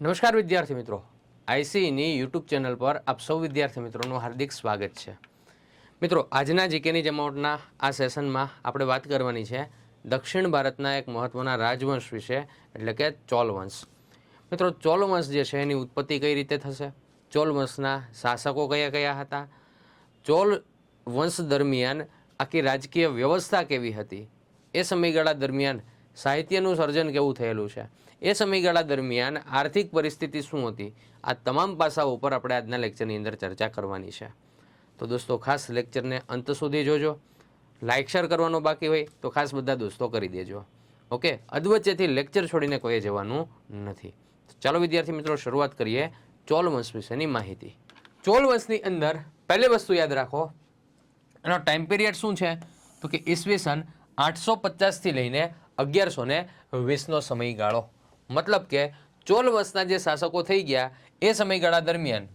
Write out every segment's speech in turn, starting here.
નમસ્કાર વિદ્યાર્થી મિત્રો. આઈસીની યુટ્યુબ ચેનલ પર આપ સૌ વિદ્યાર્થી મિત્રોનું હાર્દિક સ્વાગત છે. મિત્રો, આજના જીકેની જમાવટના આ સેશનમાં આપણે વાત કરવાની છે દક્ષિણ ભારતના એક મહત્ત્વના રાજવંશ વિશે, એટલે કે ચોલ વંશ મિત્રો ચોલ વંશ જે છે એની ઉત્પત્તિ કઈ રીતે થશે? ચોલ વંશના શાસકો કયા કયા હતા? ચોલ વંશ દરમિયાન આખી રાજકીય વ્યવસ્થા કેવી હતી? એ સમયગાળા દરમિયાન સાહિત્યનું સર્જન કેવું થયેલું છે? એ સમયગાળા દરમિયાન આર્થિક પરિસ્થિતિ શું હતી? આ તમામ પાસાઓ ઉપર આપણે આજના લેક્ચરની અંદર ચર્ચા કરવાની છે. તો દોસ્તો, ખાસ લેક્ચરને અંત સુધી જોજો. લાઇક શેર કરવાનો બાકી હોય તો ખાસ બધા દોસ્તો કરી દેજો. ઓકે? અધવચ્ચેથી લેક્ચર છોડીને કોઈએ જવાનું નથી. ચાલો વિદ્યાર્થી મિત્રો, શરૂઆત કરીએ ચોલ વંશ વિશેની માહિતી. ચોલ વંશની અંદર પહેલી વસ્તુ યાદ રાખો. એનો ટાઈમ પિરિયડ શું છે? તો કે ઈસવીસન આઠસો પચાસથી લઈને અગિયારસો ને વીસનો સમયગાળો. મતલબ કે ચોલ વંશના જે શાસકો થઈ ગયા, એ સમયગાળા દરમિયાન.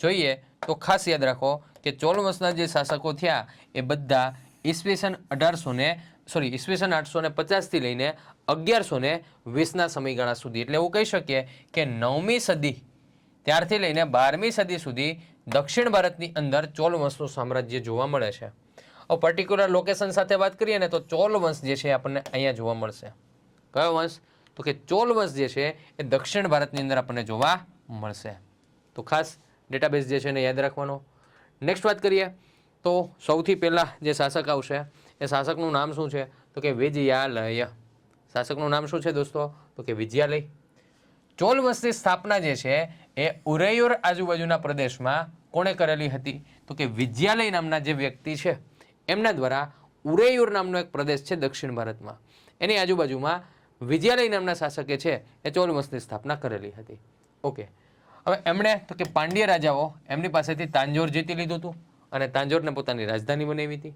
જોઈએ તો ખાસ યાદ રાખો કે ચોલ વંશના જે શાસકો થયા, એ બધા ઈસવીસન અઢારસો ને સોરી ઈસવીસન આઠસો ને પચાસથી લઈને અગિયારસો ને વીસના સમયગાળા સુધી. એટલે એવું કહી શકીએ કે નવમી સદી, ત્યારથી લઈને બારમી સદી સુધી દક્ષિણ ભારતની અંદર ચોલ વંશનું સામ્રાજ્ય જોવા મળે છે. પર્ટિક્યુલર લોકેશન સાથે વાત કરીએ ને તો ચોલ વંશ જે છે આપણને અહીંયા જોવા મળશે. કયો વંશ? તો કે ચોલ વંશ જે છે એ દક્ષિણ ભારતની અંદર આપણને જોવા મળશે. તો ખાસ ડેટાબેઝ જે છે એને યાદ રાખવાનો. નેક્સ્ટ વાત કરીએ તો સૌથી પહેલાં જે શાસક આવશે, એ શાસકનું નામ શું છે? તો કે વિજયાલય. શાસકનું નામ શું છે દોસ્તો? તો કે વિજયાલય. ચોલ વંશની સ્થાપના જે છે એ ઉરૈયોર આજુબાજુના પ્રદેશમાં કોણે કરેલી હતી? તો કે વિજયાલય નામના જે વ્યક્તિ છે એમના દ્વારા ઉરેયુર નામનો એક પ્રદેશ છે દક્ષિણ ભારતમાં. એની આજુબાજુમાં વિજયાલય નામના શાસકે છે, એ ચોલ વંશની સ્થાપના કરેલી હતી. ઓકે. હવે એમણે તો કે પાંડ્ય રાજાઓ એમની પાસેથી તાંજોર જીતી લીધું હતું અને તાંજોરને પોતાની રાજધાની બનાવી હતી.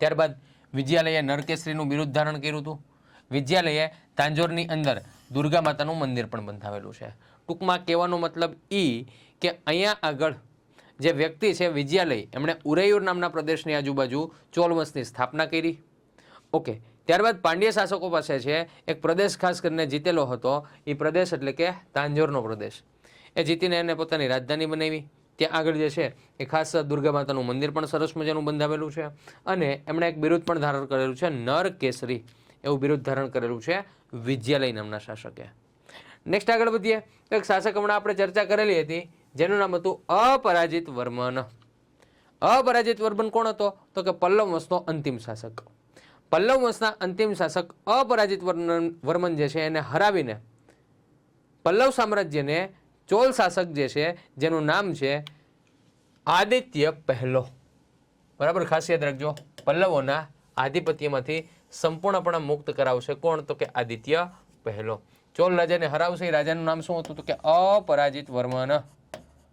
ત્યારબાદ વિજયાલયે નરકેશ્રીનું બિરુદ ધારણ કર્યું હતું. વિજયાલયે તાંજોરની અંદર દુર્ગા માતાનું મંદિર પણ બંધાવેલું છે. ટૂંકમાં કહેવાનો મતલબ ઈ કે અહીંયા આગળ જે વ્યક્તિ છે વિજયાલય, એમણે ઉરૈયુર નામના પ્રદેશની આજુબાજુ ચોલવંશની સ્થાપના કરી. ઓકે, ત્યારબાદ પાંડ્ય શાસકો પાસે છે એક પ્રદેશ ખાસ કરીને જીતેલો હતો, એ પ્રદેશ એટલે કે તાંજોરનો પ્રદેશ. એ જીતીને એને પોતાની રાજધાની બનાવી. ત્યાં આગળ જે છે, એ ખાસ દુર્ગા માતાનું મંદિર પણ સરસ મજાનું બંધાવેલું છે અને એમણે એક બિરુદ પણ ધારણ કરેલું છે, નર કેસરી. એવું બિરુદ ધારણ કરેલું છે વિજયાલય નામના શાસકે. નેક્સ્ટ આગળ વધીએ. તો એક શાસક હમણાં આપણે ચર્ચા કરેલી હતી જેનું નામ હતું અપરાજિત વર્મન. અપરાજિત વર્મન કોણ હતો? તો કે પલ્લવ વંશનો અંતિમ શાસક. પલ્લવ વંશના અંતિમ શાસક અપરાજિત વર્મન વર્મન જે છે એને હરાવીને પલ્લવ સામ્રાજ્યને ચોલ શાસક જે છે જેનું નામ છે આદિત્ય પહેલો. બરાબર? ખાસ યાદ રાખજો. પલ્લવોના આધિપત્યમાંથી સંપૂર્ણપણે મુક્ત કરાવશે કોણ? તો કે આદિત્ય પહેલો. ચોલ રાજાને હરાવશે. એ રાજાનું નામ શું હતું? તો કે અપરાજિત વર્મન.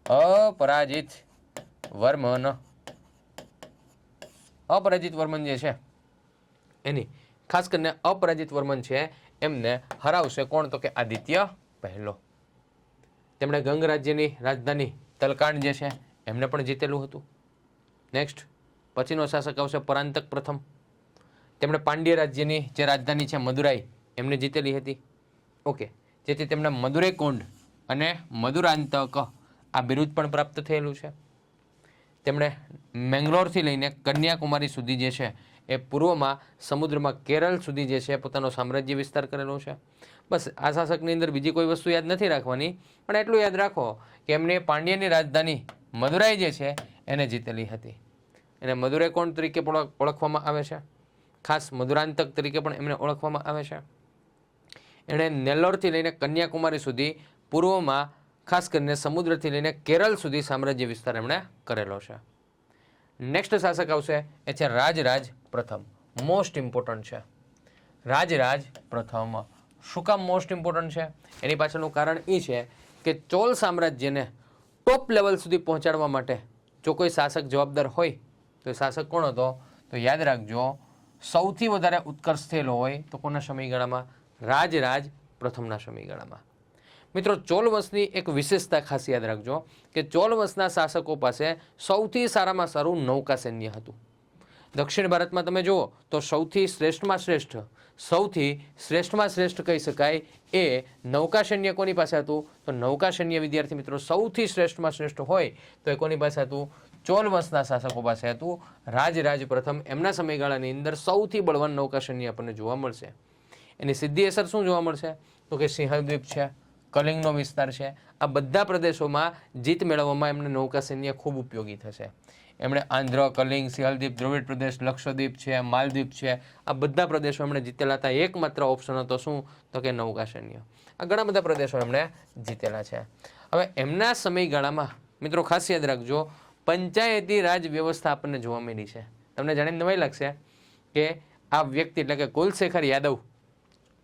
અપરાજિત વર્મન. અપરાજિત વર્મન જે છે, એની ખાસ કરીને અપરાજિત વર્મન છે, એમને હરાવશે કોણ? તો કે આદિત્ય પહેલો. તેમણે ગંગ રાજ્યની રાજધાની તલકાણ જે છે, એમને પણ જીતેલું હતું. નેક્સ્ટ પછીનો શાસક આવશે પરાંતક પ્રથમ. તેમણે પાંડ્ય રાજ્યની જે રાજધાની છે, મદુરાઈ, એમને જીતેલી હતી. ઓકે જેથી તેમણે મદુરાઈ કોંડ અને મધુરાંતક આ બિરુદ પણ પ્રાપ્ત થયેલું છે. તેમણે મેંગ્લોરથી લઈને કન્યાકુમારી સુધી જે છે એ પૂર્વમાં સમુદ્રમાં કેરળ સુધી જે છે પોતાનો સામ્રાજ્ય વિસ્તાર કરેલો છે. બસ આ શાસકની અંદર બીજી કોઈ વસ્તુ યાદ નથી રાખવાની, પણ એટલું યાદ રાખો કે એમને પાંડ્યની રાજધાની મદુરાઈ જે છે એને જીતેલી હતી. એને મદુરાઈ કોણ તરીકે પણ ઓળખવામાં આવે છે? ખાસ મધુરાંતક તરીકે પણ એમને ઓળખવામાં આવે છે. એણે નેલ્લોરથી લઈને કન્યાકુમારી સુધી પૂર્વમાં ખાસ કરીને સમુદ્રથી લઈને કેરળ સુધી સામ્રાજ્ય વિસ્તાર એમણે કરેલો છે. નેક્સ્ટ શાસક આવશે, એ છે રાજરાજ પ્રથમ. મોસ્ટ ઇમ્પોર્ટન્ટ છે. રાજરાજ પ્રથમ. શું કામ મોસ્ટ ઇમ્પોર્ટન્ટ છે? એની પાછળનું કારણ એ છે કે ચોલ સામ્રાજ્યને ટોપ લેવલ સુધી પહોંચાડવા માટે જો કોઈ શાસક જવાબદાર હોય, તો એ શાસક કોણ હતો? તો યાદ રાખજો, સૌથી વધારે ઉત્કર્ષ થયેલો હોય તો કોના સમયગાળામાં? રાજરાજ પ્રથમના સમયગાળામાં. મિત્રો, ચોલ વંશની એક વિશેષતા ખાસ યાદ રાખજો કે ચોલ વંશના શાસકો પાસે સૌથી સારામાં સારું નૌકા સૈન્ય હતું. દક્ષિણ ભારતમાં તમે જુઓ તો સૌથી શ્રેષ્ઠમાં શ્રેષ્ઠ, સૌથી શ્રેષ્ઠમાં શ્રેષ્ઠ કહી શકાય એ નૌકા સૈન્ય કોની પાસે હતું? તો નૌકા સૈન્ય વિદ્યાર્થી મિત્રો, સૌથી શ્રેષ્ઠમાં શ્રેષ્ઠ હોય તો એ કોની પાસે હતું? ચોલ વંશના શાસકો પાસે હતું. રાજરાજ પ્રથમ, એમના સમયગાળાની અંદર સૌથી બળવાન નૌકા સૈન્ય આપણને જોવા મળશે. એની સીધી અસર શું જોવા મળશે? તો કે સિંહદ્વીપ છે કલિંગનો વિસ્તાર છે. આ બધા પ્રદેશોમાં જીત મેળવવામાં એમને નૌકા સૈન્ય ખૂબ ઉપયોગી થશે. એમણે આંધ્ર, કલિંગ સિંહલદ્વીપ દ્રવિડ પ્રદેશ, લક્ષદ્વીપ છે માલદ્વીપ છે, આ બધા પ્રદેશો એમણે જીતેલા હતા. એકમાત્ર ઓપ્શન હતો શું? તો કે નૌકા સૈન્ય. આ ઘણા બધા પ્રદેશો એમણે જીતેલા છે. હવે એમના સમયગાળામાં, મિત્રો ખાસ યાદ રાખજો, પંચાયતી રાજ વ્યવસ્થા આપણને જોવા મળી છે. તમને જાણીને નવાઈ લાગશે કે આ વ્યક્તિ એટલે કે કુલશેખર યાદવ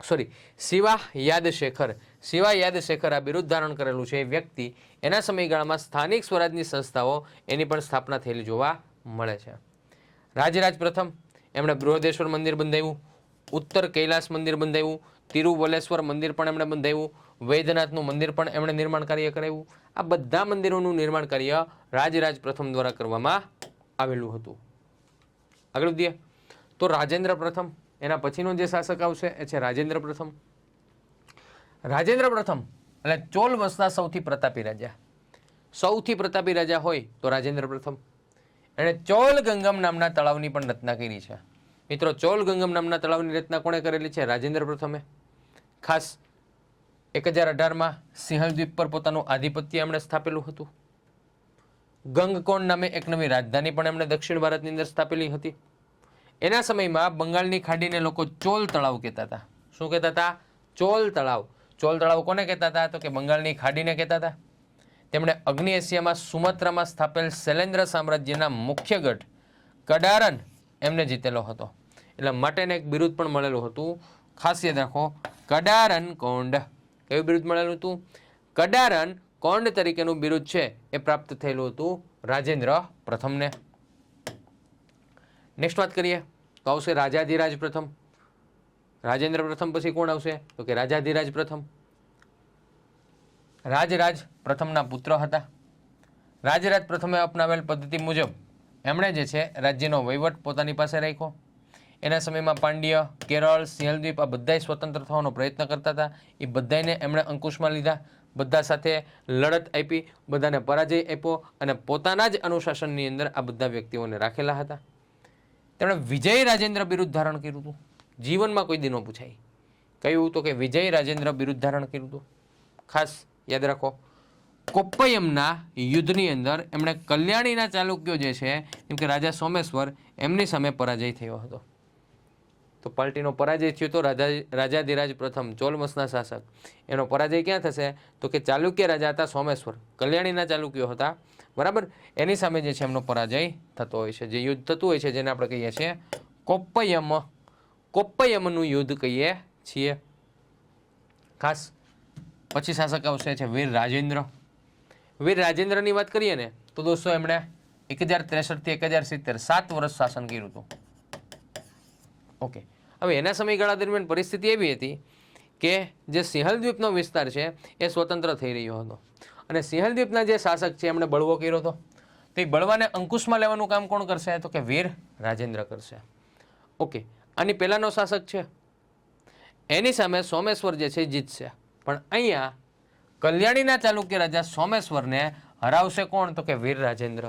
સોરી શિવા યાદશેખર શિવા યાદશેખર આ બિરુદ ધારણ કરેલું છે એ વ્યક્તિ એના સમયગાળામાં સ્થાનિક સ્વરાજની સંસ્થાઓ એની પણ સ્થાપના થયેલી જોવા મળે છે. રાજરાજ પ્રથમ, એમણે બૃહદેશ્વર મંદિર બંધાવ્યું. ઉત્તર કૈલાસ મંદિર બંધાવ્યું. તિરુવલેશ્વર મંદિર પણ એમણે બંધાવ્યું. વૈદ્યનાથનું મંદિર પણ એમણે નિર્માણ કાર્ય કરાવ્યું. આ બધા મંદિરોનું નિર્માણ કાર્ય રાજરાજ પ્રથમ દ્વારા કરવામાં આવેલું હતું. આગળ વધીએ. તો રાજેન્દ્ર પ્રથમ, એના પછીનો જે શાસક આવશે એ છે રાજેન્દ્ર પ્રથમ. રાજેન્દ્ર પ્રથમ એટલે ચોલ વંશના સૌથી પ્રતાપી રાજા. સૌથી પ્રતાપી રાજા હોય તો રાજેન્દ્ર પ્રથમ. એણે ચોલ ગંગમ નામના તળાવની પણ રચના કરી છે. મિત્રો, ચોલ ગંગમ નામના તળાવની રચના કોણે કરેલી છે? રાજેન્દ્ર પ્રથમે. ખાસ એક હજાર અઢારમાં સિંહલદ્વીપ પર પોતાનું આધિપત્ય એમણે સ્થાપેલું હતું. ગંગકોણ નામે એક નવી રાજધાની પણ એમણે દક્ષિણ ભારતની અંદર સ્થાપેલી હતી. એના સમયમાં બંગાળની ખાડીને લોકો ચોલ તળાવ કહેતા હતા. શું કહેતા હતા? ચોલ તળાવ. ચોલ તળાવ કોને કહેતા હતા? તો કે બંગાળની ખાડીને કહેતા હતા. તેમણે અગ્નિ એશિયામાં સુમત્રામાં સ્થાપેલ શૈલેન્દ્ર સામ્રાજ્યના મુખ્ય ગઢ કડારન એમને જીતેલો હતો. એટલે માટેને એક બિરુદ પણ મળેલું હતું. ખાસ યાદ રાખો, કડારન કોંડ. કયું બિરુદ મળેલું હતું? કડારન કોંડ તરીકેનું બિરુદ છે, એ પ્રાપ્ત થયેલું હતું રાજેન્દ્ર પ્રથમને. નેક્સ્ટ વાત કરીએ. તો આવશે રાજાધિરાજ પ્રથમ. રાજેન્દ્ર પ્રથમ પછી કોણ આવશે? તો કે રાજાધિરાજ પ્રથમ. રાજરાજ પ્રથમના પુત્ર હતા. રાજરાજ પ્રથમે અપનાવેલ પદ્ધતિ મુજબ એમણે જે છે રાજ્યનો વહીવટ પોતાની પાસે રાખ્યો. એના સમયમાં પાંડ્ય, કેરળ સિંહલદ્વીપ આ બધાય સ્વતંત્ર થવાનો પ્રયત્ન કરતા હતા. એ બધાને એમણે અંકુશમાં લીધા. બધા સાથે લડત આપી, બધાને પરાજય આપ્યો અને પોતાના જ અનુશાસનની અંદર આ બધા વ્યક્તિઓને રાખેલા હતા. તેમણે વિજય રાજેન્દ્ર વિરુદ્ધ ધારણ કર્યું હતું. જીવનમાં કોઈ દિનો પૂછાય. કહ્યું તો કે વિજય રાજેન્દ્ર બિરુદ્ધ ધારણ કર્યું હતું. ખાસ યાદ રાખો, કોપ્પયમના યુદ્ધની અંદર એમણે કલ્યાણીના ચાલુક્યો જે છે, જેમ કે રાજા સોમેશ્વર, એમની સામે પરાજય થયો હતો. તો પાર્ટીનો પરાજય થયો તો રાજા રાજાધિરાજ પ્રથમ, ચોલમસના શાસક. એનો પરાજય ક્યાં થશે? તો કે ચાલુક્ય રાજા હતા સોમેશ્વર. કલ્યાણીના ચાલુક્યો હતા. બરાબર? એની સામે જે છે એમનો પરાજય થતો હોય છે. જે યુદ્ધ થતું હોય છે, જેને આપણે કહીએ છીએ કોપ્પયમ. કોપ્પયમનું યુદ્ધ કહીએ છીએ. ખાસ પછી શાસક આવશે છે વીર રાજેન્દ્ર. વીર રાજેન્દ્રની વાત કરીએ ને, તો દોસ્તો એમણે એક હજાર ત્રેસઠથી એક હજાર સિત્તેર સાત વર્ષ શાસન કર્યું હતું. ઓકે. હવે એના સમયગાળા દરમિયાન પરિસ્થિતિ એવી હતી કે જે સિંહલદ્વીપનો વિસ્તાર છે એ સ્વતંત્ર થઈ રહ્યો હતો. અને સિંહલદ્વીપના જે શાસક છે એમણે બળવો કર્યો હતો. તે બળવાને અંકુશમાં લેવાનું કામ કોણ કરશે? તો કે વીર રાજેન્દ્ર કરશે. ઓકે. આની પહેલાંનો શાસક છે. એની સામે સોમેશ્વર જે છે જીતશે પણ અહીંયા કલ્યાણીના ચાલુક્ય રાજા સોમેશ્વરને હરાવશે કોણ? તો કે વીર રાજેન્દ્ર.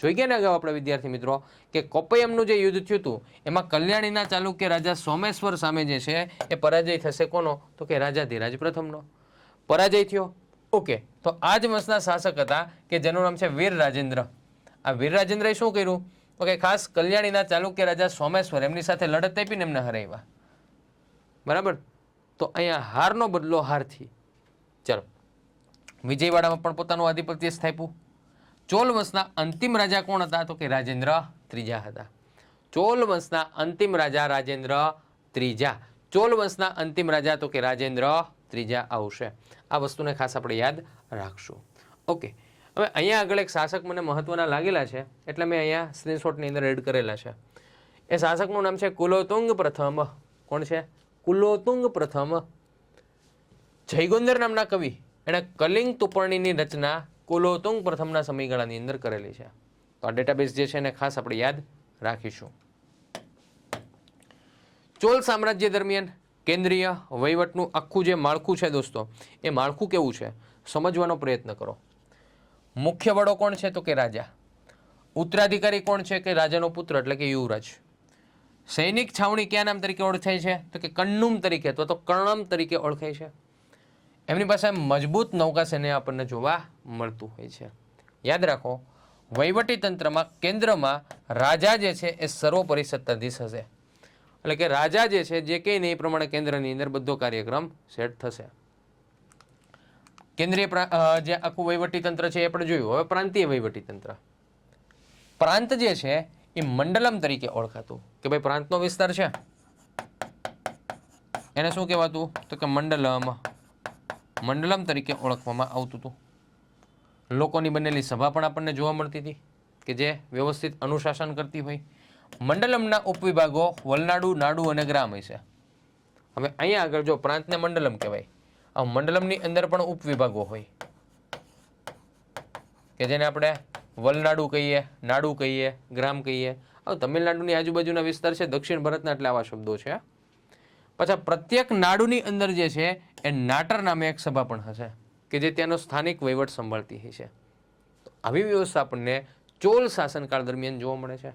જોઈ ગયા ને અગાઉ આપણે વિદ્યાર્થી મિત્રો કે કોપયમનું જે યુદ્ધ થયું હતું, એમાં કલ્યાણીના ચાલુક્ય રાજા સોમેશ્વર સામે જે છે એ પરાજય થશે કોનો? તો કે રાજા ધીરાજ પ્રથમનો. પરાજય થયો. ઓકે, તો આ જ વંશના શાસક હતા કે જેનું નામ છે વીર રાજેન્દ્ર. આ વીર રાજેન્દ્રએ શું કર્યું? તો કે ખાસ કલ્યાણીના ચાલુક્ય રાજા સોમેશ્વર એમની સાથે લડત આપીને એમને હરાવ્યા. બરાબર? તો અહીંયા હારનો બદલો હારથી. ચલો. વિજયવાડામાં પણ પોતાનું આધિપત્ય સ્થાપ્યું. ચોલ વંશના અંતિમ રાજા કોણ હતા? તો કે રાજેન્દ્ર ત્રીજા હતા. ચોલ વંશના અંતિમ રાજા રાજેન્દ્ર ત્રીજા. ચોલ વંશના અંતિમ રાજા તો કે રાજેન્દ્ર ત્રીજા આવશે. આ વસ્તુને ખાસ આપણે યાદ રાખશું. ઓકે. હવે અહીંયા આગળ એક શાસક મને મહત્વના લાગેલા છે, એટલે મેં અહીંયા સ્ક્રીનશોટની અંદર એડ કરેલા છે. એ શાસકનું નામ છે કુલોતુંગ પ્રથમ. કોણ છે? કુલોતુંગ પ્રથમ. જયગોંદર નામના કવિ. એણે કલિંગ તુપર્ણીની રચના કુલોતુંગ પ્રથમના સમયગાળાની અંદર કરેલી છે. તો આ ડેટાબેઝ જે છે એને ખાસ આપણે યાદ રાખીશું. ચોલ સામ્રાજ્ય દરમિયાન કેન્દ્રીય વહીવટનું આખું જે માળખું છે દોસ્તો, એ માળખું કેવું છે? સમજવાનો પ્રયત્ન કરો. મુખ્ય વડો કોણ છે તો કે રાજા? ઉત્તરાધિકારી કોણ છે કે રાજાનો પુત્ર એટલે કે યુવરાજ? સૈનિક છાવણી કયા નામ તરીકે ઓળખાય છે? તો કે કન્નુમ તરીકે, અથવા તો કર્ણમ તરીકે ઓળખાય છે. એમની પાસે મજબૂત નૌકા સૈન્ય આપણને જોવા મળતું હોય છે. યાદ રાખો, વહીવટી તંત્રમાં, કેન્દ્રમાં રાજા જે છે એ સર્વોપરી સત્તાધીશ હશે. એટલે કે રાજા જે છે, જે કંઈ નહીં, એ પ્રમાણે કેન્દ્રની અંદર બધો કાર્યક્રમ સેટ થશે. કેન્દ્રીય જે આખું વહીવટી તંત્ર છે એ આપણે જોયું. હવે પ્રાંતીય વહીવટી તંત્ર પ્રાંત જે છે એ મંડલમ તરીકે ઓળખાતું. કે ભાઈ પ્રાંતનો વિસ્તાર છે? એને શું કહેવાતું? તો કે મંડલમ. મંડલમ તરીકે ઓળખવામાં આવતું હતું લોકોની બનેલી સભા પણ આપણને જોવા મળતી હતી કે જે વ્યવસ્થિત અનુશાસન કરતી હોય. મંડલમના ઉપવિભાગો વલનાડુ, નાડુ અને ગ્રામ હશે હવે અહીંયા આગળ જો પ્રાંતને મંડલમ કહેવાય આ મંડલમની અંદર પણ ઉપવિભાગો હોય. કે જેને આપણે વલનાડુ કહીએ, નાડુ કહીએ, ગ્રામ કહીએ. હવે તમિલનાડુની આજુબાજુના વિસ્તાર છે, દક્ષિણ ભારતના એટલે આવા શબ્દો છે. પાછા પ્રત્યેક નાડુની અંદર જે છે, એ નાટર નામે એક સભા પણ હશે, કે જે ત્યાંનો સ્થાનિક વહીવટ સંભાળતી હશે છે. આવી વ્યવસ્થા આપણને ચોલ શાસનકાળ દરમિયાન જોવા મળે છે.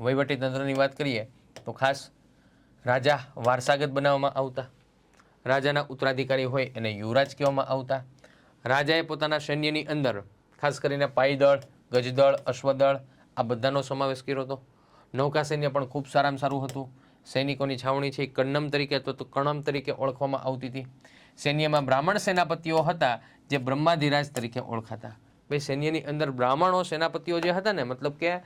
વહીવટી તંત્રની વાત કરીએ, તો ખાસ રાજા વારસાગત બનાવવામાં આવતા. રાજાના ઉત્તરાધિકારી હોય એને યુવરાજ કહેવામાં આવતા. રાજાએ પોતાના સૈન્યની અંદર, ખાસ કરીને પાયદળ, ગજદળ, અશ્વદળ, આ બધાનો સમાવેશ કર્યો હતો. નૌકા સૈન્ય પણ ખૂબ સારામાં સારું હતું. સૈનિકોની છાવણી છે એ કન્નમ તરીકે અથવા તો કણમ તરીકે ઓળખવામાં આવતી હતી. સૈન્યમાં બ્રાહ્મણ સેનાપતિઓ હતા જે બ્રહ્માધિરાજ તરીકે ઓળખાતા. ભાઈ સૈન્યની અંદર બ્રાહ્મણો સેનાપતિઓ જે હતા ને, મતલબ કે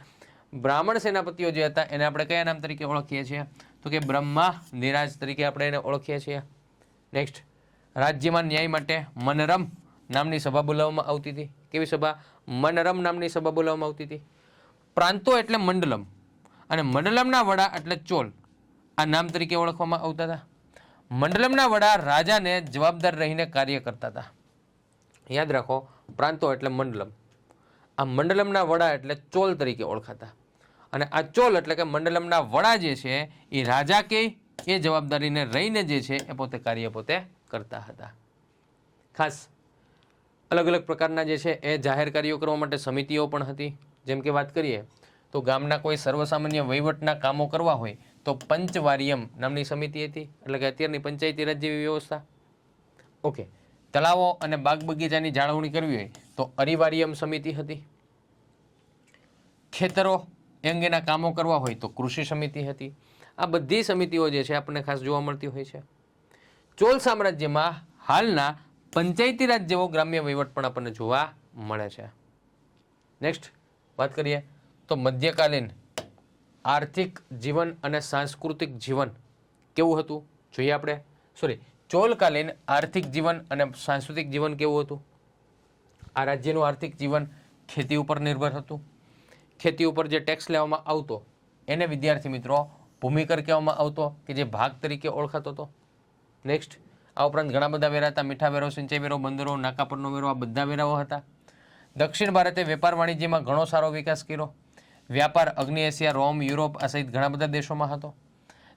બ્રાહ્મણ સેનાપતિઓ જે હતા એને આપણે કયા નામ તરીકે ઓળખીએ છીએ? તો કે બ્રહ્મા નિરાજ તરીકે આપણે એને ઓળખીએ છીએ. નેક્સ્ટ રાજ્યમાં ન્યાય માટે મનરમ નામની સભા બોલાવવામાં આવતી હતી. કેવી સભા? મનરમ નામની સભા બોલાવવામાં આવતી હતી. પ્રાંતો એટલે મંડલમ અને મંડલમના વડા એટલે ચોલ. આ નામ તરીકે ઓળખવામાં આવતા હતા. મંડલમના વડા રાજાને જવાબદાર રહીને કાર્ય કરતા હતા. યાદ રાખો, પ્રાંતો એટલે મંડલમ. આ મંડલમના વડા એટલે ચોલ તરીકે ઓળખાતા. અને આ ચોલ એટલે કે મંડલમના વડા જે છે, એ રાજા કે એ જવાબદારીને રહીને જે છે એ પોતે કાર્ય પોતે કરતા હતા. ખાસ અલગ અલગ પ્રકારના જે છે એ જાહેર કાર્યો કરવા માટે સમિતિઓ પણ હતી. જેમ કે વાત કરીએ તો ગામના કોઈ સર્વસામાન્ય વહીવટના કામો કરવા હોય તો પંચવાર્યમ નામની સમિતિ હતી. એટલે કે અત્યારની પંચાયતી રાજ જેવી વ્યવસ્થા. ઓકે, તળાવો અને બાગ બગીચાની જાળવણી કરવી હોય તો અરિવાર્યમ સમિતિ હતી. ખેતરો અંગેના કામો કરવા હોય તો કૃષિ સમિતિ હતી. આ બધી સમિતિઓ જે છે આપણને ખાસ જોવા મળતી હોય છે. ચોલ સામ્રાજ્યમાં હાલના પંચાયતી રાજ જેવો ગ્રામ્ય વહીવટ પણ આપણને જોવા મળે છે. નેક્સ્ટ વાત કરીએ તો મધ્યકાલીન આર્થિક જીવન અને સાંસ્કૃતિક જીવન કેવું હતું? જોઈએ આપણે. સોરી ચોલકાલીન આર્થિક જીવન અને સાંસ્કૃતિક જીવન કેવું હતું? આ રાજ્યનું આર્થિક જીવન ખેતી ઉપર નિર્ભર હતું. ખેતી ઉપર જે ટેક્સ લેવામાં આવતો, એને વિદ્યાર્થી મિત્રો ભૂમિકર કહેવામાં આવતો કે જે ભાગ તરીકે ઓળખાતો હતો. નેક્સ્ટ આ ઉપરાંત ઘણા બધા વેરા હતા. મીઠા વેરો, સિંચાઈ વેરો, બંદરો નાકા પરનો વેરો, આ બધા વેરાઓ હતા. દક્ષિણ ભારતે વેપાર વાણિજ્યમાં ઘણો સારો વિકાસ કર્યો. વ્યાપાર, અગ્નિ એશિયા, રોમ, યુરોપ, આ સહિત ઘણા બધા દેશોમાં હતો.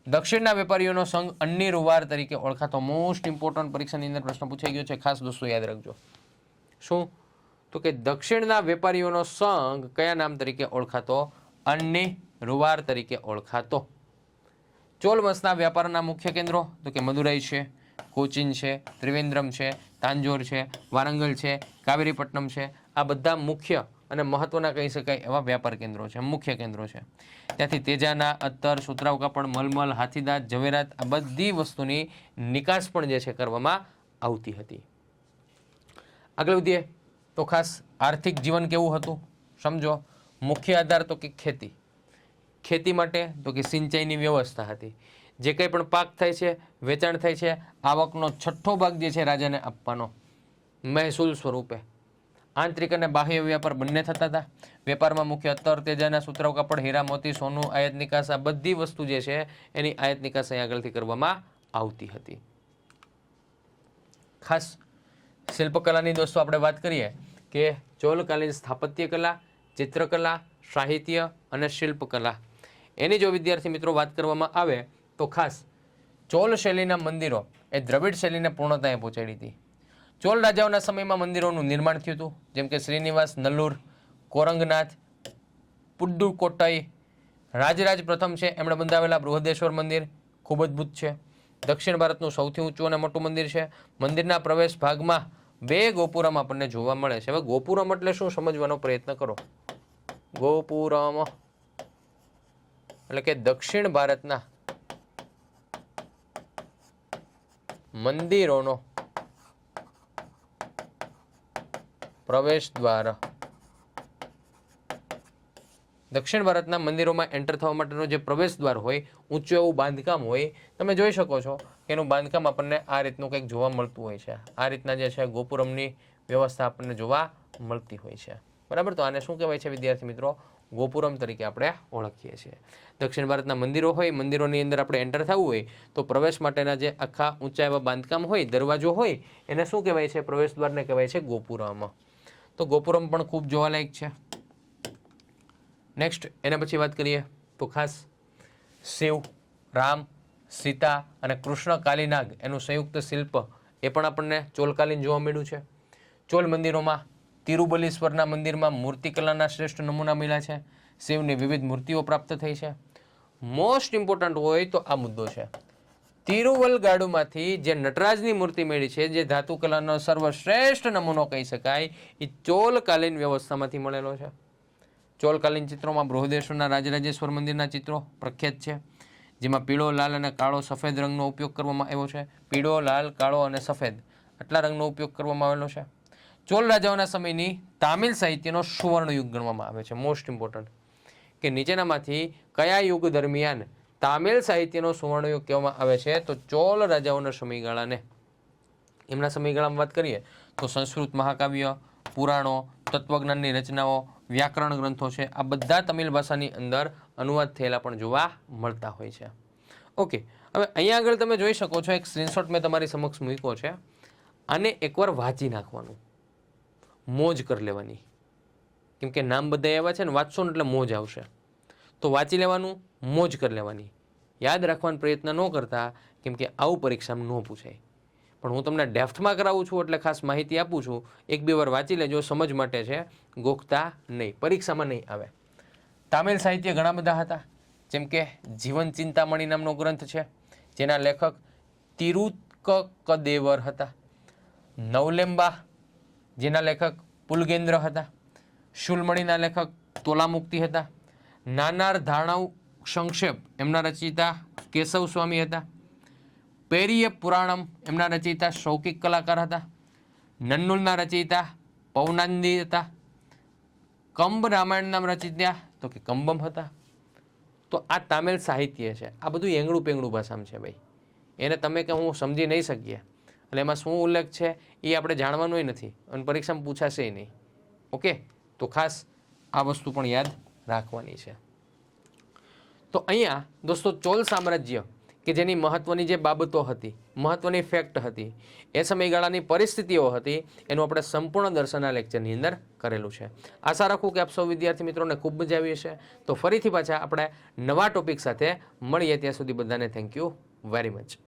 દક્ષિણના વેપારીઓનો સંઘ અન્ની રૂવાર તરીકે ઓળખાતો. મોસ્ટ ઇમ્પોર્ટન્ટ પરીક્ષાની અંદર પ્રશ્ન પૂછાઈ ગયો છે. ખાસ દોસ્તો, યાદ રાખજો. શું? તો કે દક્ષિણના વેપારીઓનો સંઘ કયા નામ તરીકે ઓળખાતો? અન્ય રૂવાર તરીકે ઓળખાતો. ચોલ વંશના વ્યાપારના મુખ્ય કેન્દ્રો તો કે મદુરાઈ છે, કોચીન છે, ત્રિવેન્દ્રમ છે, તાંજોર છે, વારંગલ છે, કાવેરીપટ્ટનમ છે. આ બધા મુખ્ય અને મહત્વના કહી શકાય એવા વ્યાપાર કેન્દ્રો છે, મુખ્ય કેન્દ્રો છે. ત્યાંથી તેજાના અત્તર સુતરાવ કાપડ મલમલ, હાથીદાંત, ઝવેરાત આ બધી વસ્તુની નિકાસ પણ જે છે કરવામાં આવતી હતી. આગળ વધીએ તો ખાસ આર્થિક જીવન કેવું હતું? સમજો. મુખ્ય આધાર તો કે ખેતી. ખેતી માટે, તો કે સિંચાઈની વ્યવસ્થા હતી. જે કંઈ પણ પાક થાય છે, વેચાણ થાય છે, આવકનો છઠ્ઠો ભાગ જે છે રાજાને આપવાનો, મહેસૂલ સ્વરૂપે. આંતરિક અને બાહ્ય વ્યાપાર બંને થતા હતા. વેપારમાં મુખ્ય અત્તર તેજાના સૂત્રો કાપડ, હીરા, મોતી, સોનું, આયાત નિકાસ, આ બધી વસ્તુ જે છે, એની આયાત નિકાસ અહીં આગળથી કરવામાં આવતી હતી. ખાસ શિલ્પકલાની દોસ્તો આપણે વાત કરીએ કે ચોલકાલીન સ્થાપત્ય કલા ચિત્રકલા, સાહિત્ય અને શિલ્પકલા. એની જો વિદ્યાર્થી મિત્રો વાત કરવામાં આવે તો ખાસ ચોલ શૈલીના મંદિરો એ દ્રવિડ શૈલીને પૂર્ણતાએ પહોંચાડી હતી. ચોલ રાજાઓના સમયમાં મંદિરોનું નિર્માણ થયું હતું, જેમ કે શ્રીનિવાસ, નલ્લુર, કોરંગનાથ પુડ્ડુકોટ્ટઈ રાજરાજ પ્રથમ છે, એમણે બંધાવેલા બૃહદેશ્વર મંદિર, ખૂબ અદ્ભુત છે. દક્ષિણ ભારતનું સૌથી ઊંચું અને મોટું મંદિર છે. મંદિરના પ્રવેશ ભાગમાં બે ગોપુરમ આપણને જોવા મળે છે. હવે ગોપુરમ એટલે શું? સમજવાનો પ્રયત્ન કરો. ગોપુરમ. એટલે કે દક્ષિણ ભારતના મંદિરોનો પ્રવેશ દ્વાર દક્ષિણ ભારતના મંદિરોમાં એન્ટર થવા માટેનો જે પ્રવેશ દ્વાર હોય, ઊંચું એવું બાંધકામ હોય, તમે જોઈ શકો છો કે એનું બાંધકામ આપણને આ રીતનું કંઈક જોવા મળતું હોય છે. આ રીતના જે છે ગોપુરમની વ્યવસ્થા આપણને જોવા મળતી હોય છે. બરાબર? તો આને શું કહેવાય છે વિદ્યાર્થી મિત્રો? ગોપુરમ તરીકે આપણે ઓળખીએ છીએ. દક્ષિણ ભારતના મંદિરો હોય, મંદિરોની અંદર આપણે એન્ટર થવું હોય, તો પ્રવેશ માટેના જે આખા ઊંચા એવા બાંધકામ હોય, દરવાજો હોય, એને શું કહેવાય છે? પ્રવેશ દ્વારને કહેવાય છે ગોપુરમ. તો ગોપુરમ પણ ખૂબ જોવાલાયક છે. નેક્સ્ટ એના પછી વાત કરીએ તો ખાસ શિવ, રામ, સીતા અને કૃષ્ણ કાલીનાગ એનું સંયુક્ત શિલ્પ એ પણ આપણને ચોલકાલીન જોવા મળ્યું છે. ચોલ મંદિરોમાં તિરુબલીશ્વરના મંદિરમાં મૂર્તિકલાના શ્રેષ્ઠ નમૂના મળ્યા છે. શિવની વિવિધ મૂર્તિઓ પ્રાપ્ત થઈ છે. મોસ્ટ ઇમ્પોર્ટન્ટ હોય તો આ મુદ્દો છે. તિરુવલગાડુમાંથી જે નટરાજની મૂર્તિ મળી છે, જે ધાતુ કલાનો સર્વશ્રેષ્ઠ નમૂનો કહી શકાય, એ ચોલકાલીન વ્યવસ્થામાંથી મળેલો છે. ચોલકાલીન ચિત્રોમાં બૃહદેશ્વરના રાજરાજેશ્વર મંદિરના ચિત્રો પ્રખ્યાત છે, જેમાં પીળો, લાલ અને કાળો સફેદ રંગનો ઉપયોગ કરવામાં આવ્યો છે. પીળો, લાલ, કાળો અને સફેદ આટલા રંગનો ઉપયોગ કરવામાં આવેલો છે. ચોલ રાજાઓના સમયની તામિલ સાહિત્યનો સુવર્ણ યુગ ગણવામાં આવે છે. મોસ્ટ ઇમ્પોર્ટન્ટ કે નીચેનામાંથી કયા યુગ દરમિયાન તામિલ સાહિત્યનો સુવર્ણ યુગ કહેવામાં આવે છે? તો ચોલ રાજાઓના સમયગાળાને. એમના સમયગાળામાં વાત કરીએ તો સંસ્કૃત મહાકાવ્ય, પુરાણો, તત્વજ્ઞાનની રચનાઓ, વ્યાકરણ ગ્રંથો છે. આ બધા તમિલ ભાષાની અંદર અનુવાદ થયેલા પણ જોવા મળતા હોય છે. ઓકે હવે અહીંયા આગળ તમે જોઈ શકો છો, એક સ્ક્રીનશોટ મેં તમારી સમક્ષ મૂક્યો છે. આને એકવાર વાંચી નાખવાનું. મોજ કરી લેવાની. કેમ કે નામ બધા એવા છે ને, વાંચશો ને એટલે મોજ આવશે. તો વાંચી લેવાનું, મોજ કરી લેવાની. યાદ રાખવાનો પ્રયત્ન ન કરતા, કેમ કે આવું પરીક્ષામાં ન પૂછાય. પણ હું તમને ડેફ્ટમાં કરાવું છું એટલે ખાસ માહિતી આપું છું. એક બે વાર વાંચી લેજો, સમજ માટે છે. ગોખતા નહીં, પરીક્ષામાં નહીં આવે. તામિલ સાહિત્ય ઘણા બધા હતા. જેમ કે જીવન ચિંતામણી નામનો ગ્રંથ છે. જેના લેખક તિરુકકદેવર હતા. નવલેમ્બા જેના લેખક પુલગેન્દ્ર હતા, શુલમણીના લેખક તોલામુક્તિ હતા, નાનાર ધારણાવ સંક્ષેપ એમના રચયિતા કેશવ સ્વામી હતા, પેરિય પુરાણમ એમના રચયિતા શૌકિક કલાકાર હતા, નન્નુલના રચયિતા પૌનાંદી હતા, કંબ રામાયણના રચિત્યા તો કે કંબમ હતા. તો આ તામિલ સાહિત્ય છે. આ બધું એંગળું પેંગળું ભાષામાં છે ભાઈ. એને તમે કે હું સમજી નહીં શકીએ. એટલે એમાં શું ઉલ્લેખ છે એ આપણે જાણવાનું નથી અને પરીક્ષામાં પૂછાશે નહીં. ઓકે? તો ખાસ આ વસ્તુ પણ યાદ રાખવાની છે. તો અહીંયા દોસ્તો ચોલ સામ્રાજ્ય, કે જેની મહત્વની જે બાબતો હતી, મહત્વની ફેક્ટ હતી, એ સમયગાળાની પરિસ્થિતિઓ હતી, એનું આપણે સંપૂર્ણ દર્શન આ લેક્ચરની અંદર કરેલું છે. આશા રાખું કે આપ સૌ વિદ્યાર્થી મિત્રોને ખૂબ મજા આવી હશે. તો ફરીથી પાછા આપણે નવા ટોપિક સાથે મળીએ ત્યાં સુધી બધાને થેન્ક યુ વેરી મચ